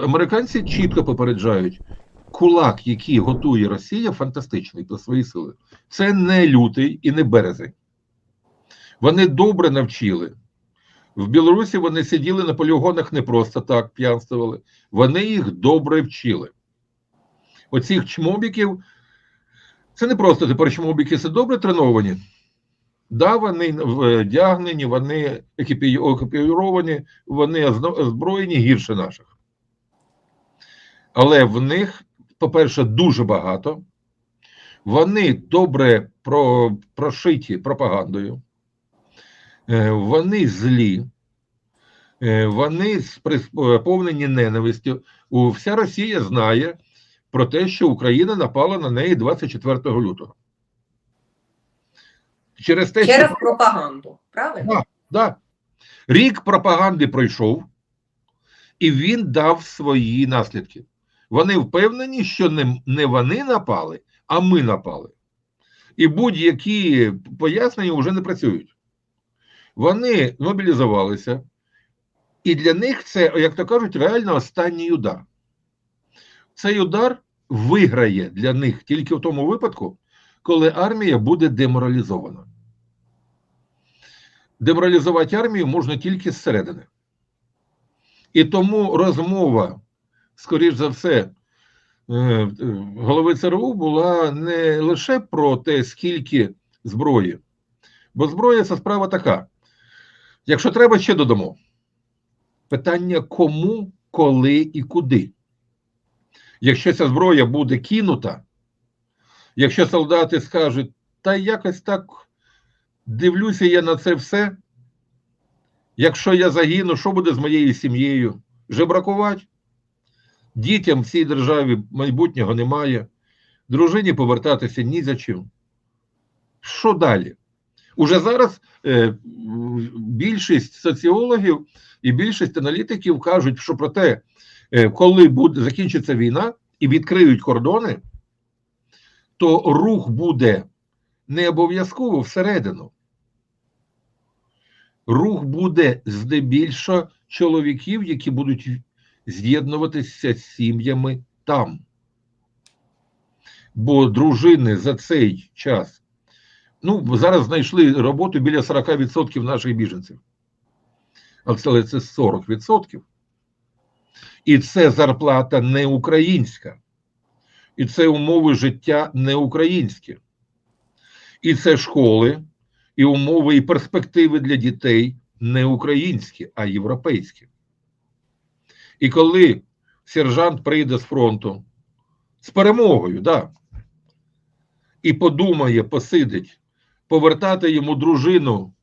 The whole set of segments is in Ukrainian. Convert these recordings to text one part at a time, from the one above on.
Американці чітко попереджають, кулак, який готує Росія, фантастичний до свої сили. Це не лютий і не березень. Вони добре навчили. В Білорусі вони сиділи на полігонах не просто так п'янствували, вони їх добре вчили. Оцих чмобіків, це не просто тепер чмобіки, це добре треновані. Да, вони вдягнені, вони екіпі- екіпіровані, вони озброєні гірше наших. Але в них, по-перше, дуже багато. Вони добре про, прошиті пропагандою. Е, Вони злі, Е, вони сповнені ненавистю. Вся Росія знає про те, що Україна напала на неї 24 лютого. Через те, Через що пропаганду, правильно? Да. Да. Рік пропаганди пройшов, і він дав свої наслідки. Вони впевнені, що не, не вони напали, а ми напали. І будь-які пояснення вже не працюють. Вони мобілізувалися, і для них це, як то кажуть, реально останній удар. Цей удар виграє для них тільки в тому випадку, коли армія буде деморалізована. Деморалізувати армію можна тільки зсередини. І тому розмова, скоріш за все, е, голови ЦРУ була не лише про те, скільки зброї, бо зброя це справа така. Якщо треба, ще додамо. Питання кому, коли і куди. Якщо ця зброя буде кинута, якщо солдати скажуть, та якось так дивлюся я на це все. Якщо я загину, що буде з моєю сім'єю? Жебракувати? Дітям в цій державі майбутнього немає, дружині повертатися ні за чим. Що далі? Уже зараз е, більшість соціологів і більшість аналітиків кажуть, що про те, е, коли буде закінчиться війна і відкриють кордони, то рух буде не обов'язково всередину. Рух буде здебільшого чоловіків, які будуть з'єднуватися з сім'ями там. Бо дружини за цей час. Ну, зараз знайшли роботу біля 40% наших біженців. Але це 40%. І це зарплата не українська. І це умови життя не українські. І це школи, і умови, і перспективи для дітей не українські, а європейські. І коли сержант прийде з фронту з перемогою, да, і подумає, посидить, повертати йому дружину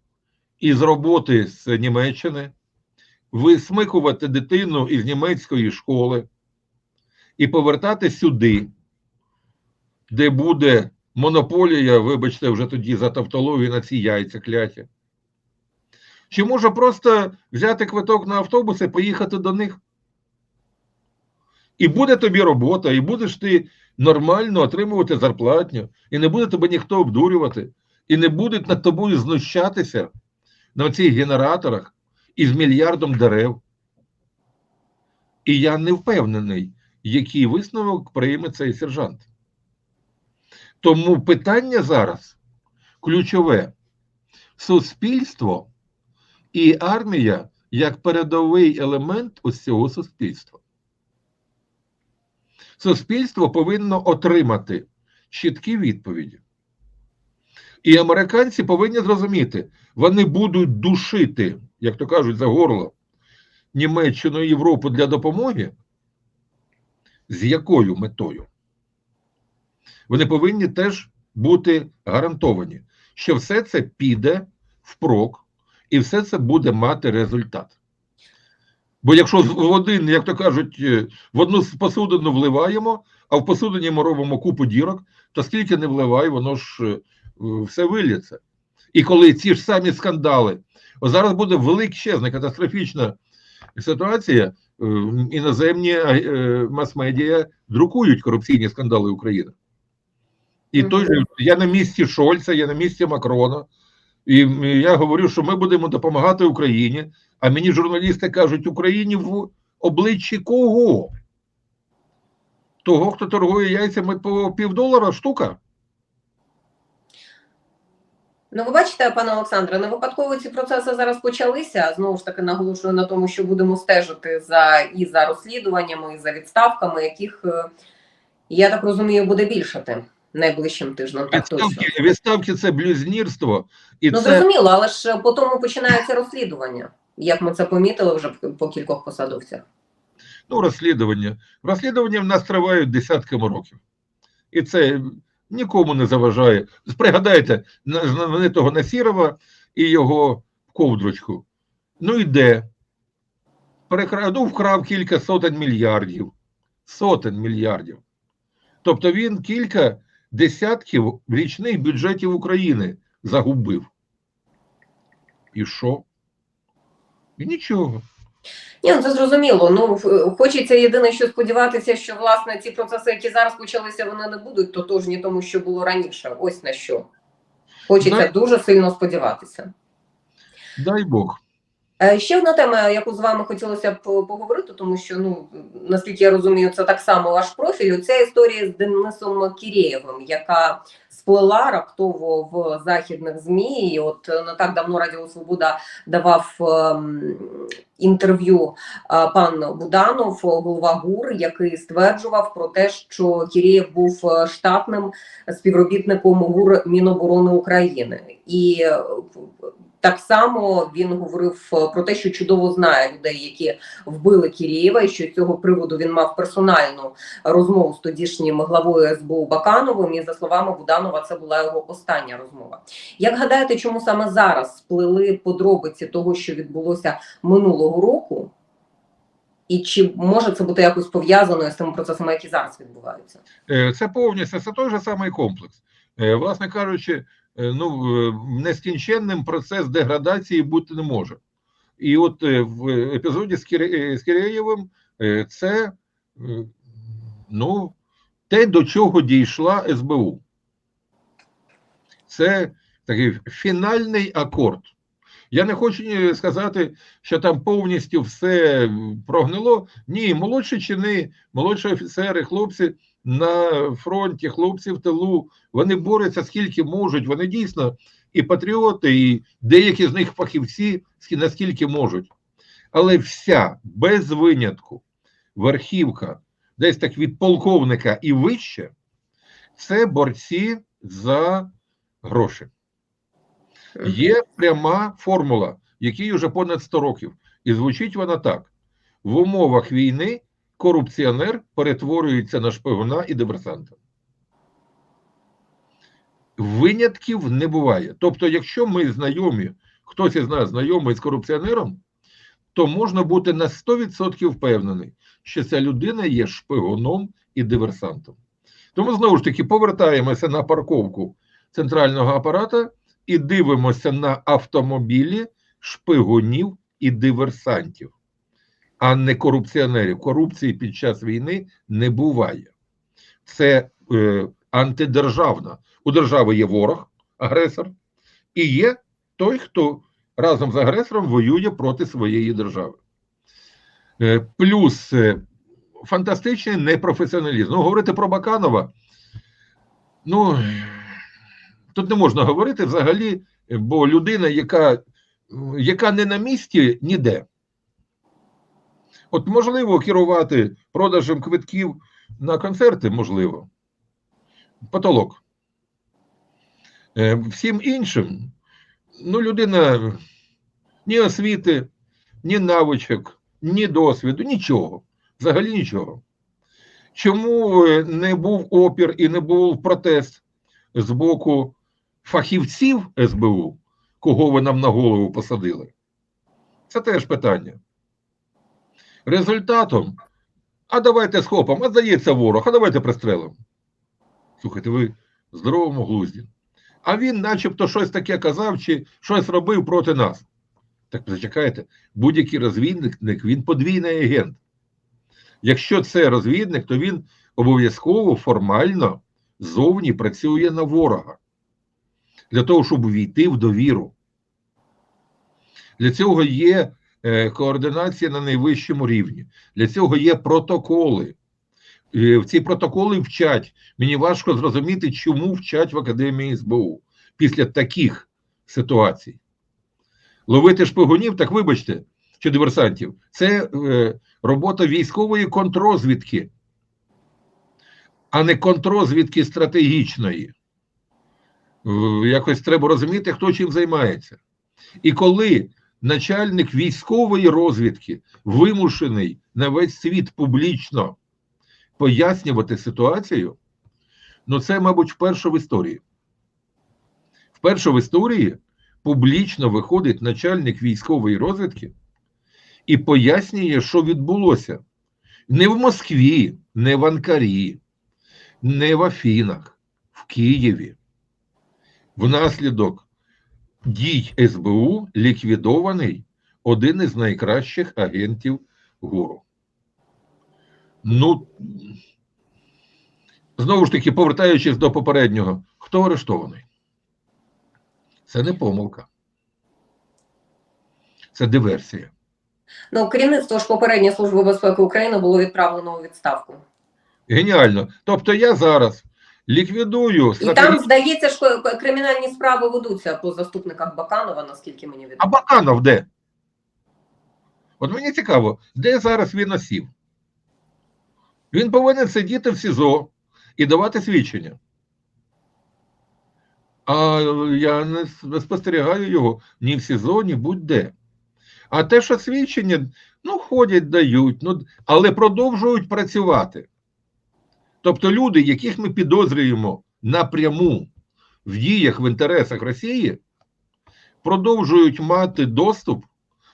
із роботи з Німеччини, висмикувати дитину із німецької школи і повертати сюди, де буде монополія, вибачте, вже тоді за тавтологію на ці яйця кляті. Чи може просто взяти квиток на автобус і поїхати до них? І буде тобі робота, і будеш ти нормально отримувати зарплатню, і не буде тебе ніхто обдурювати, і не будуть над тобою знущатися на цих генераторах із мільярдом дерев. І я не впевнений, який висновок прийме цей сержант. Тому питання зараз ключове: суспільство і армія як передовий елемент ось цього суспільства. Суспільство повинно отримати чіткі відповіді. І американці повинні зрозуміти, вони будуть душити, як то кажуть, за горло Німеччину і Європу для допомоги. З якою метою? Вони повинні теж бути гарантовані, що все це піде впрок, і все це буде мати результат. Бо якщо в один, як то кажуть, е, в одну посудину вливаємо, а в посудині ми робимо купу дірок, то скільки не вливай, воно ж е, все виліться. І коли ці ж самі скандали, о, зараз буде величезна катастрофічна ситуація, е, іноземні мас-медіа друкують корупційні скандали України. І той же я на місці Шольца, я на місці Макрона. І я говорю, що ми будемо допомагати Україні. А мені журналісти кажуть, Україні в обличчі кого? Того, хто торгує яйцями по півдолара штука? Ну, ви бачите, пане Олександре, не випадково ці процеси зараз почалися. Знову ж таки, наголошую на тому, що будемо стежити за і за розслідуваннями, і за відставками, яких е, я так розумію, буде більшати найближчим тижнем. Так точно. Відставки, відставки це блюзнірство, і Ну це зрозуміло, але ж по тому починається розслідування, як ми це помітили вже по кількох посадовцях. ну, розслідування. Розслідування в нас тривають десятками років. І це нікому не заважає. Пригадайте знаменитого Насірова і його ковдрочку. Ну і де? Ну, вкрав кілька сотень мільярдів. Сотень мільярдів. Тобто він кілька десятків річних бюджетів України загубив. І що? І нічого. Ні, ну це зрозуміло. Ну хочеться єдине, що сподіватися, що власне ці процеси, які зараз почалися, вони не будуть тотожні тому, що було раніше. Ось на що. Хочеться Да. дуже сильно сподіватися. Дай Бог. Е, Ще одна тема, яку з вами хотілося б поговорити, тому що ну наскільки я розумію, це так само ваш профіль. Ця історія з Денисом Кірєєвим, яка сплила раптово в західних змі. І От е, не так давно Радіо Свобода давав ем, інтерв'ю е, пан Буданов, голова ГУР, який стверджував про те, що Кірєєв був е, штатним співробітником ГУР Міноборони України і. Так само він говорив е, про те, що чудово знає людей, які вбили Кірєєва, і що з цього приводу він мав персональну розмову з тодішнім главою СБУ Бакановим. І за словами Буданова, це була його остання розмова. Як гадаєте, чому саме зараз сплили подробиці того, що відбулося минулого року? І чи може це бути якось пов'язано з тими процесами, які зараз відбуваються? Е, Це повністю це той же самий комплекс. Е, Власне кажучи, ну е, нескінченним процес деградації бути не може. І от е, в епізоді з е, е, це е, ну, те, до чого дійшла СБУ. Це такий фінальний акорд. Я не хочу сказати, що там повністю все прогнило. Ні, молодші чини, молодші офіцери, хлопці на фронті, хлопці в тилу, вони борються скільки можуть. Вони дійсно і патріоти, і деякі з них фахівці, наскільки можуть. Але вся без винятку верхівка, десь так від полковника і вище, це борці за гроші. Є пряма формула, якій вже понад 100 років, і звучить вона так: в умовах війни корупціонер перетворюється на шпигуна і диверсанта. Винятків не буває. Тобто, якщо ми знайомі, хтось із нас знайомий з корупціонером, то можна бути на 100% впевнений, що ця людина є шпигуном і диверсантом. Тому знову ж таки повертаємося на парковку центрального апарата і дивимося на автомобілі шпигунів і диверсантів, а не корупціонерів. Корупції під час війни не буває. Це е, антидержавна. У держави є ворог, агресор, і є той, хто разом з агресором воює проти своєї держави. Е, плюс е, фантастичний непрофесіоналізм. Ну, говорити про Баканова, ну. Тут не можна говорити взагалі, бо людина, яка, яка не на місці ніде. От можливо керувати продажем квитків на концерти, можливо. Потолок. Е, Всім іншим, ну, людина ні освіти, ні навичок, ні досвіду, нічого. Взагалі нічого. Чому е, не був опір і не був протест з боку фахівців СБУ, кого ви нам на голову посадили? Це теж питання. Результатом, а давайте схопимо, а здається ворог, а давайте пристрелимо. Слухайте, ви здоровому глузді. А він начебто щось таке казав чи щось робив проти нас. Так зачекайте, будь-який розвідник, він подвійний агент. Якщо це розвідник, то він обов'язково формально зовні працює на ворога. Для того, щоб увійти в довіру. Для цього є координація на найвищому рівні. Для цього є протоколи. Е, В ці протоколи вчать. Мені важко зрозуміти, чому вчать в Академії СБУ після таких ситуацій. Ловити шпигунів, так вибачте, чи диверсантів, це е, робота військової контрозвідки, а не контрозвідки стратегічної. Е, Якось треба розуміти, хто чим займається. І коли начальник військової розвідки вимушений на весь світ публічно пояснювати ситуацію, ну це, мабуть, вперше в історії. Вперше в історії публічно виходить начальник військової розвідки і пояснює, що відбулося. Не в Москві, не в Анкарі, не в Афінах, в Києві. Внаслідок дій СБУ ліквідований один із найкращих агентів ГУРу. Ну, знову ж таки, повертаючись до попереднього, хто арештований? Це не помилка. Це диверсія. Ну, керівництво ж попередньої служби безпеки України було відправлено у відставку. Геніально. Тобто я зараз ліквідую І там, здається, що кримінальні справи ведуться по заступниках Баканова, наскільки мені відомо. А. Баканов де? От мені цікаво, де зараз він осів? Він повинен сидіти в СІЗО і давати свідчення. А я не спостерігаю його ні в СІЗО, ні будь-де. А те, що свідчення, ну, ходять, дають, ну, але продовжують працювати. Тобто люди, яких ми підозрюємо напряму в діях в інтересах Росії, продовжують мати доступ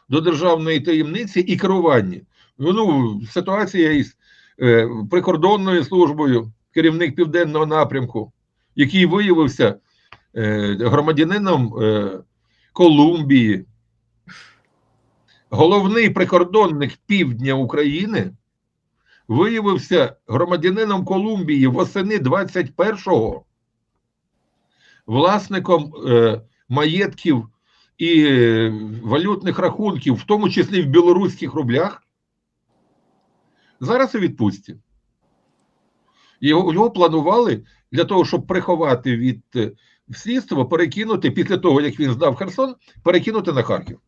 до державної таємниці і керування. Ну, ситуація із е, прикордонною службою, керівник південного напрямку, який виявився е, громадянином е, Колумбії, головний прикордонник півдня України виявився громадянином Колумбії восени 21-го, власником е, маєтків і е, валютних рахунків, в тому числі в білоруських рублях, зараз у відпустці. Його, його планували для того, щоб приховати від е, слідства, перекинути після того, як він здав Херсон, перекинути на Харків.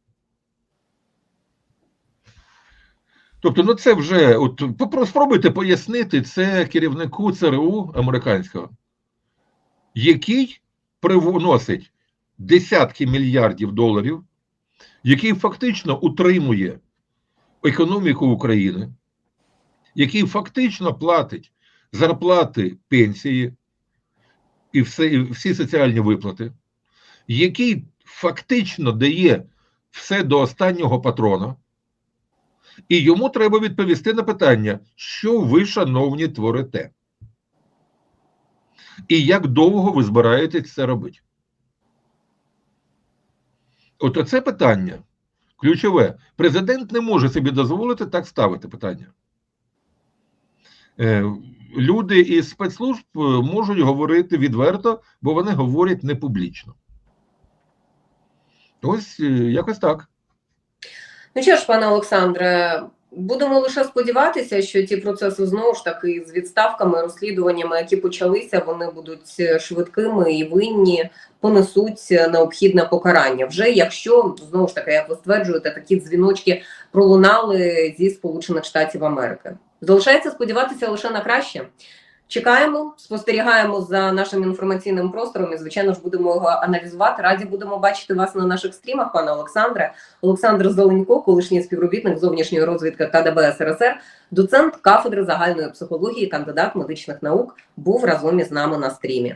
Тобто, ну це вже от спробуйте пояснити це керівнику ЦРУ американського, який привносить десятки мільярдів доларів, який фактично утримує економіку України, який фактично платить зарплати, пенсії і, все, і всі соціальні виплати, який фактично дає все до останнього патрона. І йому треба відповісти на питання, що ви, шановні, творите? І як довго ви збираєтесь це робити? От оце питання ключове. Президент не може собі дозволити так ставити питання. Е, люди із спецслужб е, можуть говорити відверто, бо вони говорять не публічно. Ось е, якось так. Ну що ж, пане Олександре, будемо лише сподіватися, що ті процеси знову ж таки з відставками, розслідуваннями, які почалися, вони будуть швидкими і винні понесуть необхідне покарання. Вже якщо знову ж таки, як ви стверджуєте, такі дзвіночки пролунали зі Сполучених Штатів Америки. Залишається сподіватися лише на краще. Чекаємо, спостерігаємо за нашим інформаційним простором і, звичайно ж, будемо його аналізувати. Раді будемо бачити вас на наших стрімах, пане Олександре. Олександр Зеленько, колишній співробітник зовнішньої розвідки КДБ СРСР, доцент кафедри загальної психології, кандидат медичних наук, був разом із нами на стрімі.